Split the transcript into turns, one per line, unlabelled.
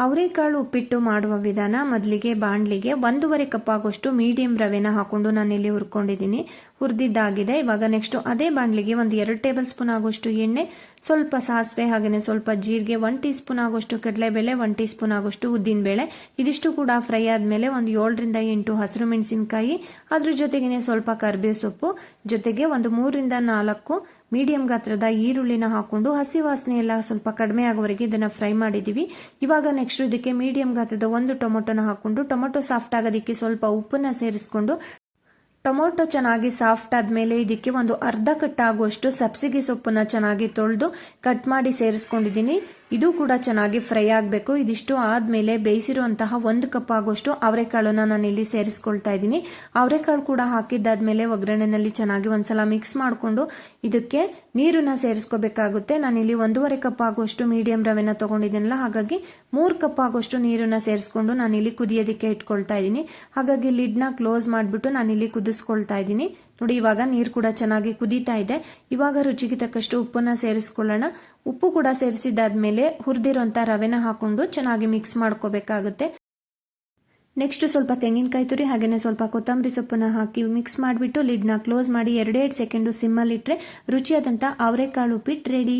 ಅವರೆಕಾಳು ಉಪ್ಪಿಟ್ಟು ಮಾಡುವ ವಿಧಾನ ಮೊದಲಿಗೆ ಬಾಣಲಿಗೆ ಒಂದೂವರೆ ಕಪ್ ಆಗುವಷ್ಟು ಮೀಡಿಯಂ ರವೆನ ಹಾಕೊಂಡು ನಾನಿಲ್ಲಿ ಹುರ್ಕೊಂಡಿದ್ದೀನಿ. ಹುರಿದಿದ್ದಾಗಿದೆ. ಇವಾಗ ನೆಕ್ಸ್ಟ್ ಅದೇ ಬಾಣಲಿಗೆ ಒಂದು ಎರಡು ಟೇಬಲ್ ಸ್ಪೂನ್ ಆಗುವಷ್ಟು ಎಣ್ಣೆ, ಸ್ವಲ್ಪ ಸಾಸಿವೆ ಹಾಗೆಯೇ ಸ್ವಲ್ಪ ಜೀರಿಗೆ ಒನ್ ಟೀ ಸ್ಪೂನ್ ಆಗುವಷ್ಟು ಕಡಲೆಬೇಳೆ ಒನ್ ಟೀ ಸ್ಪೂನ್ ಆಗುವಷ್ಟು ಉದ್ದಿನಬೇಳೆ. ಇದಿಷ್ಟು ಕೂಡ ಫ್ರೈ ಆದಮೇಲೆ ಒಂದು ಏಳರಿಂದ ಎಂಟು ಹಸಿರು ಮೆಣಸಿನಕಾಯಿ, ಅದ್ರ ಜೊತೆಗೇನೆ ಸ್ವಲ್ಪ ಕರ್ಬೇವು ಸೊಪ್ಪು, ಜೊತೆಗೆ ಒಂದು ಮೂರರಿಂದ ನಾಲ್ಕು ಮೀಡಿಯಂ ಗಾತ್ರದ ಈರುಳ್ಳಿನ ಹಾಕೊಂಡು ಹಸಿ ವಾಸನೆ ಎಲ್ಲ ಸ್ವಲ್ಪ ಕಡಿಮೆ ಆಗೋವರೆಗೆ ಇದನ್ನ ಫ್ರೈ ಮಾಡಿದೀವಿ. ಇವಾಗ ನೆಕ್ಸ್ಟ್ ಇದಕ್ಕೆ ಮೀಡಿಯಂ ಗಾತ್ರದ ಒಂದು ಟೊಮೊಟೊನ ಹಾಕೊಂಡು ಟೊಮೊಟೊ ಸಾಫ್ಟ್ ಆಗೋದಿಕ್ಕೆ ಸ್ವಲ್ಪ ಉಪ್ಪನ್ನ ಸೇರಿಸ್ಕೊಂಡು ಟೊಮೊಟೊ ಚೆನ್ನಾಗಿ ಸಾಫ್ಟ್ ಆದ್ಮೇಲೆ ಇದಕ್ಕೆ ಒಂದು ಅರ್ಧ ಕಟ್ ಆಗುವಷ್ಟು ಸಬ್ಸಿಗೆ ಸೊಪ್ಪನ್ನ ಚೆನ್ನಾಗಿ ತೊಳೆದು ಕಟ್ ಮಾಡಿ ಸೇರಿಸ್ಕೊಂಡಿದ್ದೀನಿ. ಇದು ಕೂಡ ಚೆನ್ನಾಗಿ ಫ್ರೈ ಆಗಬೇಕು. ಇದಿಷ್ಟು ಆದ್ಮೇಲೆ ಬೇಯಿಸಿರುವಂತಹ ಒಂದು ಕಪ್ ಆಗುವಷ್ಟು ಅವರೆಕಾಳನ್ನ ನಾನು ಇಲ್ಲಿ ಸೇರಿಸ್ಕೊಳ್ತಾ ಇದ್ದೀನಿ. ಅವರೆಕಾಳು ಕೂಡ ಹಾಕಿದ್ದಾದ್ಮೇಲೆ ಒಗ್ಗರಣೆನಲ್ಲಿ ಚೆನ್ನಾಗಿ ಒಂದ್ಸಲ ಮಿಕ್ಸ್ ಮಾಡಿಕೊಂಡು ಇದಕ್ಕೆ ನೀರನ್ನ ಸೇರಿಸ್ಕೋಬೇಕಾಗುತ್ತೆ. ನಾನಿಲ್ಲಿ ಒಂದೂವರೆ ಕಪ್ ಆಗುವಷ್ಟು ಮೀಡಿಯಂ ರವೆನ ತಗೊಂಡಿದ್ದೀನಲ್ಲ, ಹಾಗಾಗಿ ಮೂರು ಕಪ್ ಆಗುವಷ್ಟು ನೀರನ್ನ ಸೇರಿಸ್ಕೊಂಡು ನಾನು ಇಲ್ಲಿ ಕುದಿಯೋದಕ್ಕೆ ಇಟ್ಕೊಳ್ತಾ ಇದ್ದೀನಿ. ಹಾಗಾಗಿ ಲಿಡ್ನ ಕ್ಲೋಸ್ ಮಾಡಿಬಿಟ್ಟು ಇಲ್ಲಿ ಕುದಿಸ್ಕೊಳ್ತಾ ಇದ್ದೀನಿ. ನೋಡಿ, ಇವಾಗ ನೀರು ಕೂಡ ಚೆನ್ನಾಗಿ ಕುದೀತಾ ಇದೆ. ಇವಾಗ ರುಚಿಗೆ ತಕ್ಕಷ್ಟು ಉಪ್ಪನ್ನ ಸೇರಿಸ್ಕೊಳ್ಳೋಣ. ಉಪ್ಪು ಕೂಡ ಸೇರಿಸಿದಾದ್ಮೇಲೆ ಹುರಿದಿರೋಂಥ ರವೆನ ಹಾಕೊಂಡು ಚೆನ್ನಾಗಿ ಮಿಕ್ಸ್ ಮಾಡ್ಕೋಬೇಕಾಗುತ್ತೆ. ನೆಕ್ಸ್ಟ್ ಸ್ವಲ್ಪ ತೆಂಗಿನಕಾಯಿ ತುರಿ ಹಾಗೆಯೇ ಸ್ವಲ್ಪ ಕೊತ್ತಂಬರಿ ಸೊಪ್ಪನ್ನ ಹಾಕಿ ಮಿಕ್ಸ್ ಮಾಡಿಬಿಟ್ಟು ಲಿಡ್ನ ಕ್ಲೋಸ್ ಮಾಡಿ ಎರಡೆರಡು ಸೆಕೆಂಡು ಸಿಮ್ಮಲ್ಲಿಟ್ಟರೆ ರುಚಿಯಾದಂಥ ಅವರೆಕಾಳು ಉಪ್ಪಿಟ್ಟು ರೆಡಿ